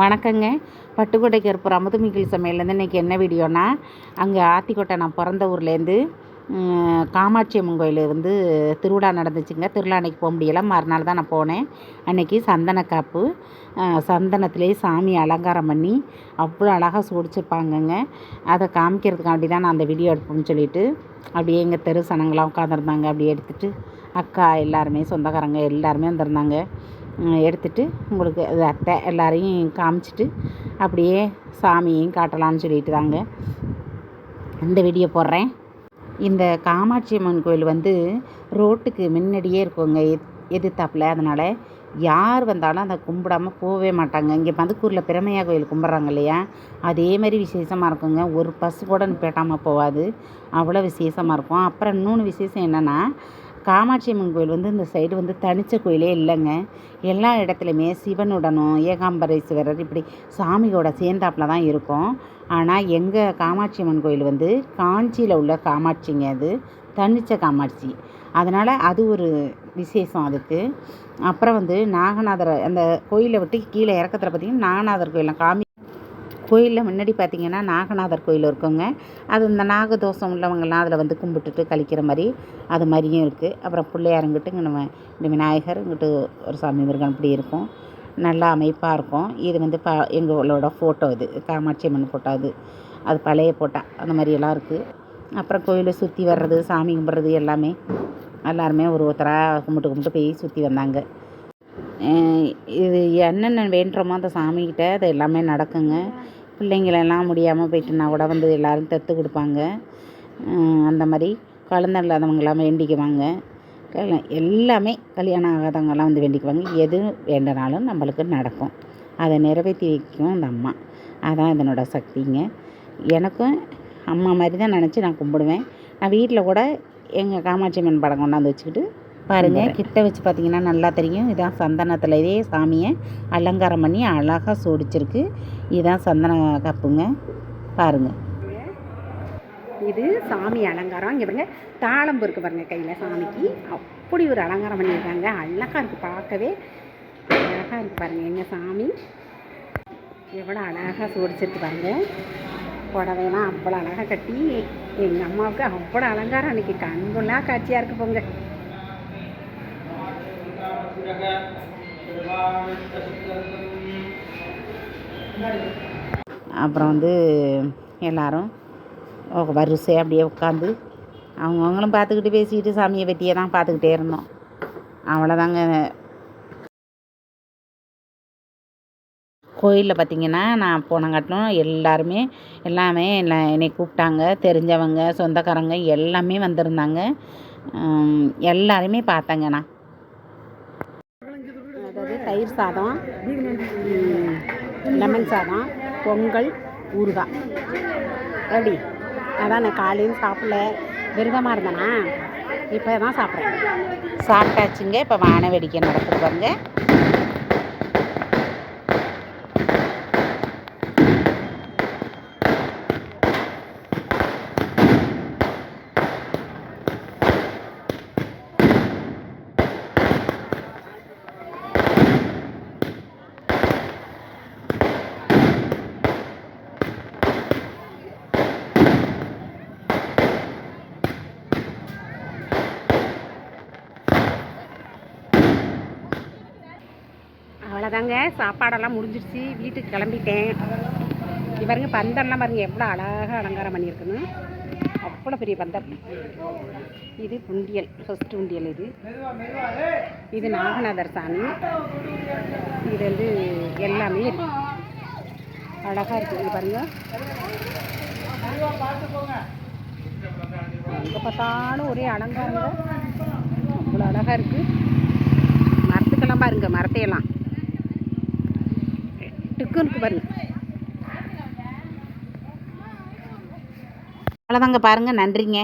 வணக்கங்க. பட்டுக்கோட்டை கருப்பூர் அமுதுமிகில் சமையல்லேருந்து இன்றைக்கி என்ன வீடியோனா அங்கே ஆத்திக்கோட்டை நான் பிறந்த ஊர்லேருந்து காமாட்சி அம்மன் கோயில் இருந்து திருவிழா நடந்துச்சுங்க. திருவிழா அன்னைக்கு போக முடியல. மறுநாள் தான் நான் போனேன். அன்னைக்கு சந்தன காப்பு சந்தனத்திலே சாமி அலங்காரம் பண்ணி அவ்வளோ அழகாக சூடிச்சிருப்பாங்கங்க. அதை காமிக்கிறதுக்காண்டி தான் நான் அந்த வீடியோ எடுப்போம்னு சொல்லிட்டு அப்படியே எங்கள் தெரு சனங்களாம் உட்காந்துருந்தாங்க அப்படியே எடுத்துகிட்டு அக்கா எல்லாருமே சொந்தக்காரங்க எல்லாருமே வந்திருந்தாங்க. எடுத்துட்டு உங்களுக்கு அது அத்தை எல்லாரையும் காமிச்சிட்டு அப்படியே சாமியையும் காட்டலாம்னு சொல்லிட்டு தாங்க. இந்த வீடியோ போடுறேன். இந்த காமாட்சி அம்மன் கோயில் வந்து ரோட்டுக்கு முன்னாடியே இருக்குங்க. எத் எதிர்த்தாப்புல. அதனால் யார் வந்தாலும் அதை கும்பிடாம போகவே மாட்டாங்க. இங்கே மதுக்கூரில் பிரமையா கோயில் கும்பிட்றாங்க இல்லையா? அதே மாதிரி விசேஷமாக இருக்குங்க. ஒரு பஸ் கூட நிப்பாட்டாமல் போகாது. அவ்வளோ விசேஷமாக இருக்கும். அப்புறம் இன்னொன்று விசேஷம் என்னென்னா காமாட்சி அம்மன் கோயில் வந்து இந்த சைடு வந்து தனிச்ச கோயிலே இல்லைங்க. எல்லா இடத்துலையுமே சிவனுடனும் ஏகாம்பரேஸ்வரர் இப்படி சாமியோட சேர்ந்தாப்பில் தான் இருக்கும். ஆனால் எங்கள் காமாட்சி அம்மன் கோயில் வந்து காஞ்சியில் உள்ள காமாட்சிங்க அது. தனிச்ச காமாட்சி. அதனால் அது ஒரு விசேஷம் அதுக்கு. அப்புறம் வந்து நாகநாதர் அந்த கோயிலை விட்டு கீழே இறக்கத்தில் பார்த்திங்கன்னா நாகநாதர் கோயிலில் காமி கோயிலில் முன்னாடி பார்த்தீங்கன்னா நாகநாதர் கோயில் இருக்குங்க. அது இந்த நாகதோஷம் உள்ளவங்கெல்லாம் அதில் வந்து கும்பிட்டுட்டு கழிக்கிற மாதிரி அது மாதிரியும் இருக்குது அப்புறம் பிள்ளையாருங்கிட்டு இங்கே நம்ம இந்த விநாயகர் இங்கிட்டு ஒரு சாமி முருகன் இப்படி இருக்கும். நல்லா அமைப்பாக இருக்கும். இது வந்து ப எங்களோட ஃபோட்டோ இது. காமாட்சி அம்மன் ஃபோட்டோ அது. அது பழைய ஃபோட்டோ அந்த மாதிரியெல்லாம் இருக்குது அப்புறம் கோயிலை சுற்றி வர்றது சாமி கும்பிட்றது எல்லாமே எல்லாருமே ஒரு ஒருத்தராக கும்பிட்டு கும்பிட்டு போய் சுற்றி வந்தாங்க. இது என்னென்ன வேண்டுறோமோ அந்த சாமிக்கிட்ட அது எல்லாமே நடக்குங்க. பிள்ளைங்களெல்லாம் முடியாமல் போயிட்டுனா கூட வந்து எல்லோரும் தத்து கொடுப்பாங்க. அந்த மாதிரி குழந்த இல்லாதவங்களாம் வேண்டிக்குவாங்க. எல்லாமே கல்யாணம் ஆகாதவங்கெல்லாம் வந்து வேண்டிக்குவாங்க. எது வேண்டனாலும் நம்மளுக்கு நடக்கும். அதை நிறைவேற்றி வைக்கும் அந்த அம்மா. அதான் இதனோட சக்திங்க. எனக்கும் அம்மா மாதிரி தான் நினச்சி நான் கும்பிடுவேன். நான் வீட்டில் கூட எங்கள் காமாட்சி அம்மன் படம் கொண்டாந்து வச்சுக்கிட்டு பாருங்கள் கிட்ட வச்சு பார்த்தீங்கன்னா நல்லா தெரியும். இதான் சந்தனத்தில் இதே சாமியை அலங்காரம் பண்ணி அழகாக சோடிச்சிருக்கு. இதுதான் சந்தன கப்புங்க. பாருங்கள் இது சாமி அலங்காரம். இங்கே பாருங்க தாளம்பு இருக்கு பாருங்க கையில் சாமிக்கு. அப்படி ஒரு அலங்காரம் பண்ணியிருக்காங்க. அழகாக இருக்குது பார்க்கவே. அழகாக இருக்கு பாருங்க எங்கள் சாமி. எவ்வளோ அழகாக சோடிச்சிருக்கு பாருங்க. புடவையெல்லாம் அவ்வளோ அழகாக கட்டி எங்கள் அம்மாவுக்கு அவ்வளோ அலங்காரம் அன்றைக்கி கண்கொள்ளா காட்சியாக இருக்கு போங்க. அப்புறம் வந்து எல்லாரும் வரிசையாக அப்படியே உட்காந்து அவங்கவுங்களும் பார்த்துக்கிட்டு பேசிக்கிட்டு சாமியை பற்றியே தான் பார்த்துக்கிட்டே இருந்தோம். அவ்வளோதாங்க கோயிலில் பார்த்தீங்கன்னா நான் போனங்காட்டிலும் எல்லாருமே எல்லாமே என்ன என்னை கூப்பிட்டாங்க. தெரிஞ்சவங்க சொந்தக்காரங்க எல்லாமே வந்திருந்தாங்க. எல்லாருமே பார்த்தேங்க நான். தயிர் சாதம் லெமன் சாதம் பொங்கல் ஊறுகாய். எப்படி அதான் நான் காலையில் சாப்பிடல. விரதமாக இருந்தேனா? இப்போ தான் சாப்பிட்றேன். சாப்பிட்டாச்சுங்க. இப்போ வான வேடிக்கை நடக்குது பாருங்க. அவ்வளோதாங்க சாப்பாடெல்லாம் முடிஞ்சிருச்சு. வீட்டுக்கு கிளம்பிட்டேன். இது பந்தல்லாம் பாருங்கள் எவ்வளோ அழகாக அலங்காரம் பண்ணியிருக்குன்னு. அவ்வளோ பெரிய பந்தல். இது உண்டியல். ஃபஸ்ட்டு உண்டியல் இது. இது நாகநாதர் சாமி. இது வந்து எல்லாமே அழகாக இருக்குது இது பாருங்க. எங்கே பார்த்தாலும் ஒரே அலங்காரங்க அவ்வளோ அழகாக இருக்குது மரத்துக்கெல்லாம் பாருங்கள் மரத்தையெல்லாம். இருக்குன்னு பாருங்க. அவ்வளோதாங்க பாருங்கள் நன்றிங்க.